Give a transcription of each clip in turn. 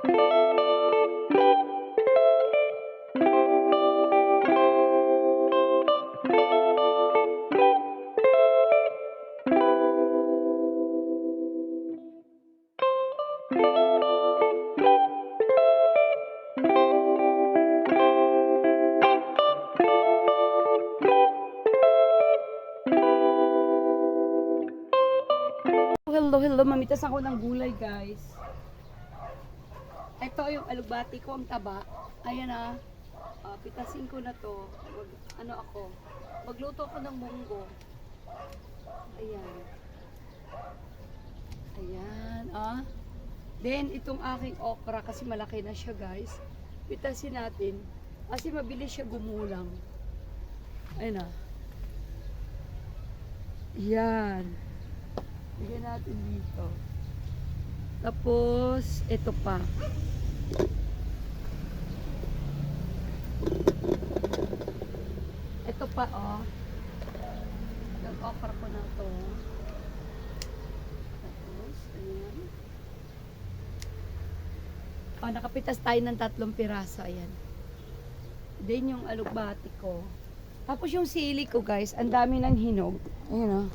Hello, hello. Mamitas ako ng gulay, guys. Ito yung alugbati ko, ang taba. Ayan ah. Ah, pitasin ko na to. Mag, ano ako. Magluto ako ng munggo. Ayan. Ayan, ah. Then, itong aking okra, kasi malaki na siya, guys. Pitasin natin. Kasi mabilis siya gumulang. Ayan ah. Yan. Bigyan natin dito. Tapos, ito pa. Ito pa, oh. Nag-offer ko na to. Tapos, ayan. Oh, nakapitas tayo ng tatlong piraso. Ayan. Then, yung alugbati ko. Tapos, yung sili ko, guys, ang dami ng hinog. Ayan, oh.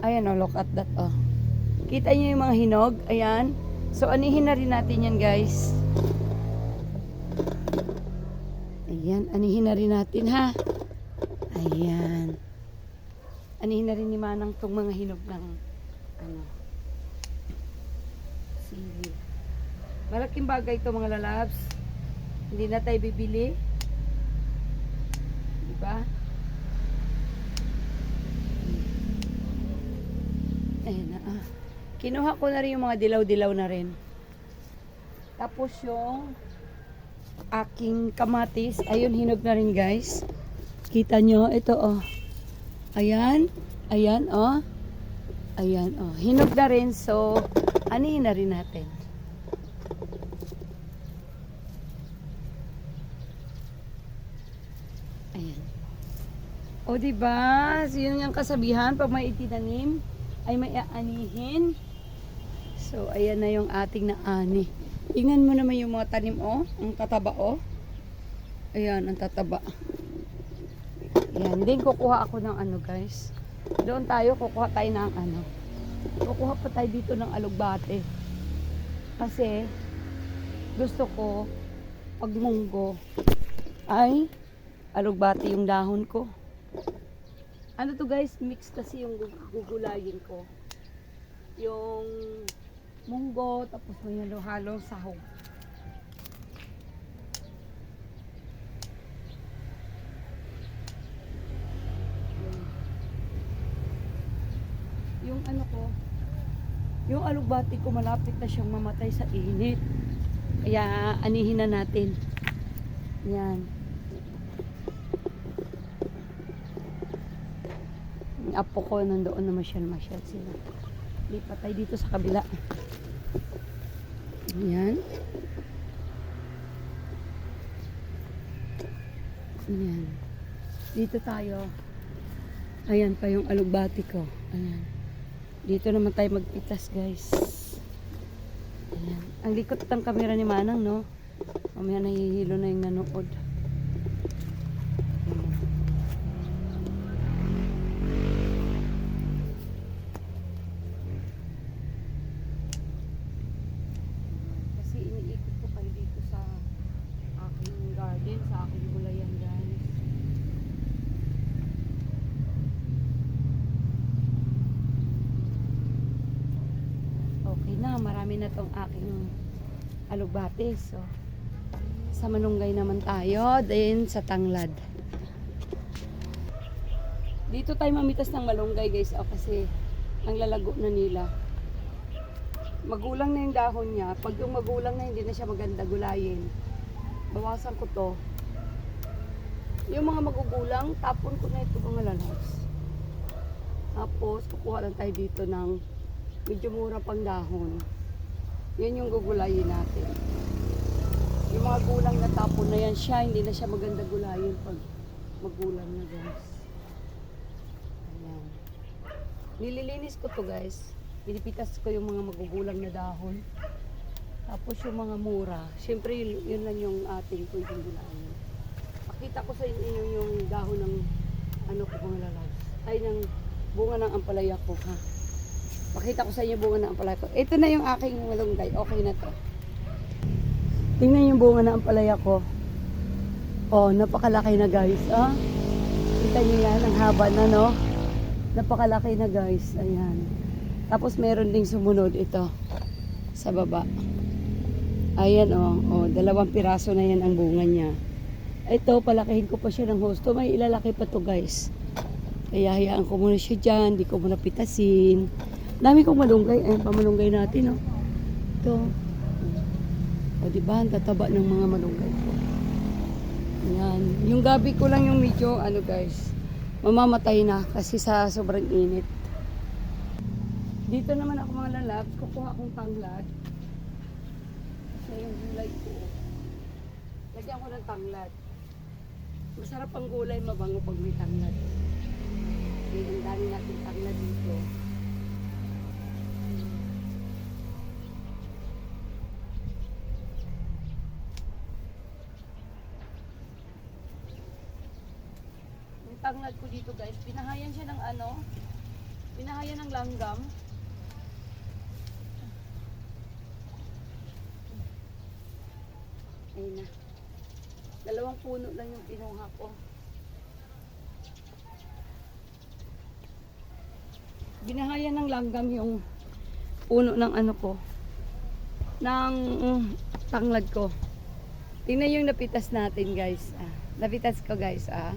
Ayan o, look at that oh. Kita niyo yung mga hinog? Ayan. So, anihin na rin natin yan, guys. Ayan, anihin na rin natin, ha? Ayan. Anihin na rin ni Manang tong mga hinog ng, ano, sili. Malaking bagay ito, mga lalabs. Hindi na tayo bibili. Diba? Ayan na ah. Kinuha ko na rin yung mga dilaw-dilaw na rin. Tapos yung aking kamatis. Ayun, hinog na rin guys. Kita nyo, ito oh. Ayan. Ayan oh. Ayan oh. Hinog na rin. So, anihin na rin natin. Ayan. O, diba? So, yun yung kasabihan. Pag may itinanim, ay may aanihin. So, ayan na yung ating naani. Tingnan mo naman yung mga tanim, oh. Ang tataba, oh. Ayan, ang tataba. Ayan. Din kukuha ako ng ano, guys. Doon tayo, kukuha tayo ng ano. Kukuha pa tayo dito ng alugbate. Kasi, gusto ko, pag munggo, ay, alugbate yung dahon ko. Ano to guys, mix kasi yung gug- gugulayin ko. Yung munggo, tapos may halo-halong sahog. Yun. Yung ano ko, yung alugbati ko malapit na siyang mamatay sa init. Kaya anihin na natin. Yan. Apo ko nandoon na masyal-masyal sila. Lipat tayo dito sa kabila. Ayan. Ayan. Dito tayo. Ayan pa yung alugbati ko. Ayan. Dito naman tayo magpitas guys. Ayan. Ang likot ng camera ni Manang no. Mamaya nahihilo na yung nanood. Ayan. Kasi iniikot ko kayo dito sa aking garden, sa aking gulayan guys. Okay na, marami na tong aking alugbate. So, sa manunggay naman tayo, then sa tanglad. Dito tayo mamitas ng malunggay guys, oh, kasi ang lalago na nila magulang na yung dahon niya. Pag yung magulang na hindi na siya maganda gulayin, bawasan ko to. Yung mga magugulang, tapon ko na ito mga lalas. Tapos, kukuha lang tayo dito ng medyo mura pang dahon. Yan yung gugulayin natin. Yung mga gulang na tapon na yan siya, hindi na siya maganda gulayin pag magulang na guys. Ayan. Nililinis ko to guys. Pinipitas ko yung mga magugulang na dahon. Tapos yung mga mura, syempre yun, yun lang yung ating pwedeng gulayin. Pakita ko sa inyo yung dahon ng ano ko mga lalabs. Ay, ng bunga ng ampalaya ko ha. Pakita ko sa inyo bunga ng ampalaya ko. Ito na yung aking malunggay. Okay na to. Tingnan yung bunga ng ampalaya ko. Oh, napakalaki na guys. Ah, kita niyo yan, ang haba na no. Napakalaki na guys. Ayan. Tapos meron ding sumunod ito sa baba. Ayan oh, oh, dalawang piraso na yan ang bunga niya. Ito, palakihin ko pa siya ng husto. May ilalaki pa to guys. Kaya hayaan ko muna siya dyan. Di ko muna pitasin. Dami kong malunggay. Ayun pa malunggay natin oh. Ito. O diba, ang tataba ng mga malunggay ko. Ayan. Yung gabi ko lang yung medyo, ano guys, mamamatay na kasi sa sobrang init. Dito naman ako mga lalab, kukuha akong tanglad. Kasi yung gulay ko, lagyan ko ng tanglad. Masarap ang gulay, mabango pag may tanglad. Ang dami natin tanglad dito. Tanglad ko dito guys, pinahayan siya ng ano, pinahayan ng langgam. Ayun na. Dalawang puno lang yung pinuha ko. Binahayan ng langgam yung puno ng ano ko. Ng mm, tanglad ko. Tingnan yung napitas natin guys. Ah, napitas ko guys ah.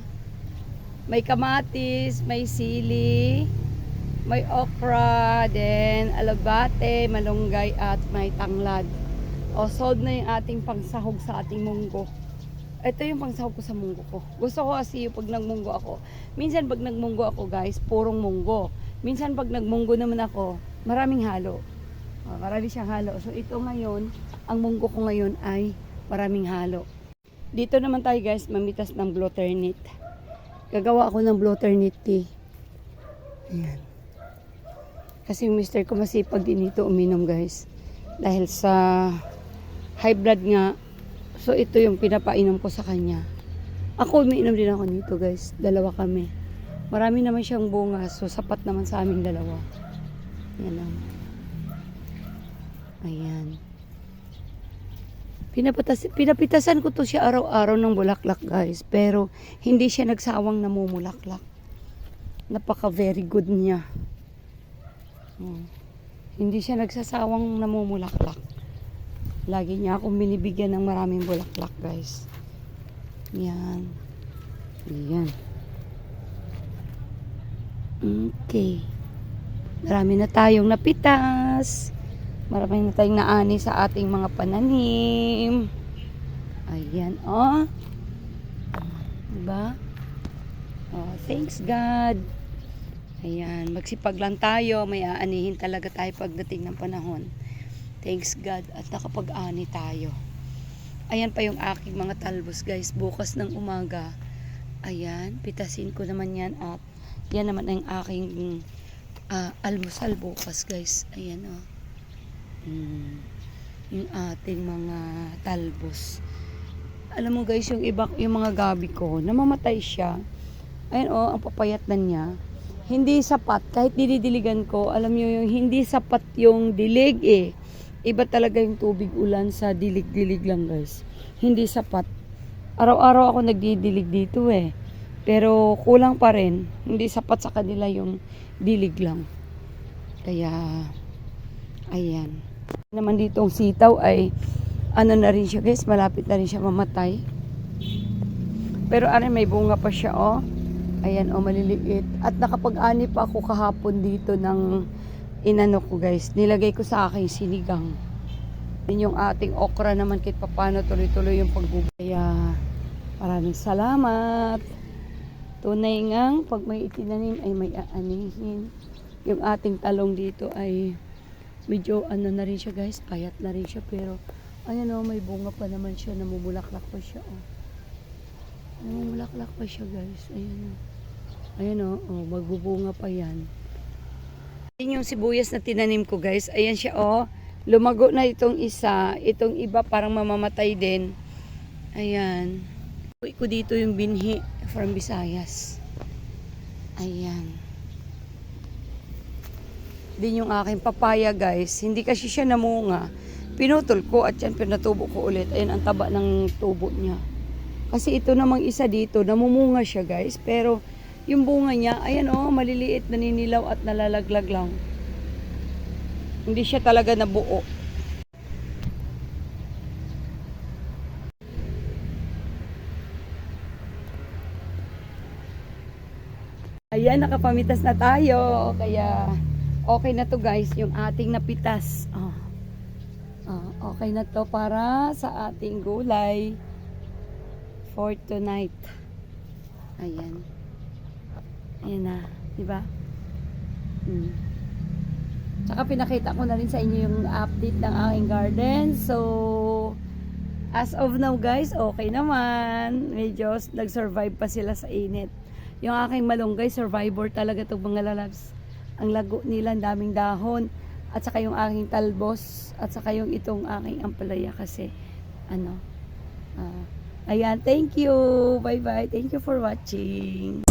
May kamatis, may sili, may okra, then alabate, malunggay at may tanglad. O, sold na yung ating pangsahog sa ating munggo. Ito yung pangsahog ko sa munggo ko. Gusto ko kasi yung pag nagmunggo ako. Minsan pag nagmunggo ako guys, purong munggo. Minsan pag nagmunggo naman ako, maraming halo. O, marami siyang halo. So ito ngayon, ang munggo ko ngayon ay maraming halo. Dito naman tayo guys, mamitas ng blotternit. Gagawa ako ng blotternit tea. Ayan. Kasi yung mister ko masipag din ito uminom guys. Dahil sa high blood nga. So ito yung pinapainom ko sa kanya. Ako umiinom din ako nito guys. Dalawa kami. Marami naman siyang bunga. So sapat naman sa aming dalawa. Yan lang. Ayan. Pinapatas, pinapitasan ko to siya araw-araw ng bulaklak guys. Pero hindi siya nagsawang namumulaklak. Napaka very good niya. Hmm. Hindi siya nagsasawang namumulaklak. Lagi niya akong binibigyan ng maraming bulaklak guys. Yan. Yan. Okay. Marami na tayong napitas. Marami na tayong naani sa ating mga pananim. Ayan, oh. Diba? Oh, thanks God. Ayan, magsipag lang tayo. May aanihin talaga tayo pagdating ng panahon. Thanks God at nakapag-ani tayo. Ayan pa yung aking mga talbos guys. Bukas ng umaga. Ayan, pitasin ko naman yan at yan naman ang aking ah, almusal bukas guys. Ayan oh. Mm, yung ating mga talbos. Alam mo guys, yung iba, yung mga gabi ko, namamatay siya. Ayan oh, ang papayat na niya. Hindi sapat, kahit dinidiligan ko, alam niyo yung hindi sapat yung dilig eh. Iba talaga yung tubig ulan sa dilig-dilig lang guys. Hindi sapat. Araw-araw ako nagdidilig dito eh. Pero kulang pa rin. Hindi sapat sa kanila yung dilig lang. Kaya, ayan. Naman ditong sitaw ay ano na rin siya guys, malapit na rin siya mamatay. Pero ano, may bunga pa siya oh. Ayan oh, maliliit. At nakapag-ani pa ako kahapon dito ng inano ko guys. Nilagay ko sa aking sinigang. Yun yung ating okra naman kahit papano tuloy-tuloy yung pagbubaya. Maraming salamat. Tunay ngang pag may itinanim ay may aanihin. Yung ating talong dito ay medyo ano na rin siya guys, payat na rin siya pero ayan o, may bunga pa naman siya, namumulaklak pa siya oh. Namumulaklak pa siya guys, ayan o. Ayan o, oh, magbubunga pa yan. Yan yung sibuyas na tinanim ko guys, ayan siya oh. lumago na itong isa, itong iba parang mamamatay din. Ayan. Uwi ko dito yung binhi from Visayas. Ayan. Din yung aking papaya guys. Hindi kasi siya namunga. Pinutol ko at yan pinatubo ko ulit. Ayan ang taba ng tubo niya. Kasi ito namang isa dito, namumunga siya guys. Pero yung bunga niya, ayan oh, maliliit, naninilaw at nalalaglag lang. Hindi siya talaga nabuo. Ayan, nakapamitas na tayo. Kaya, okay na to guys, yung ating napitas. Oh. Oh, okay na to para sa ating gulay for tonight. Ayan. Ayan na, di ba? Hmm. Tsaka pinakita ko na rin sa inyo yung update ng aking garden. So, as of now guys, okay naman. Medyo nag-survive pa sila sa init. Yung aking malunggay, survivor talaga itong mga lalabs. Ang lago nila, ang daming dahon. At saka yung aking talbos. At saka yung itong aking ampalaya kasi, ano, ah, ayan, thank you. Bye-bye. Thank you for watching.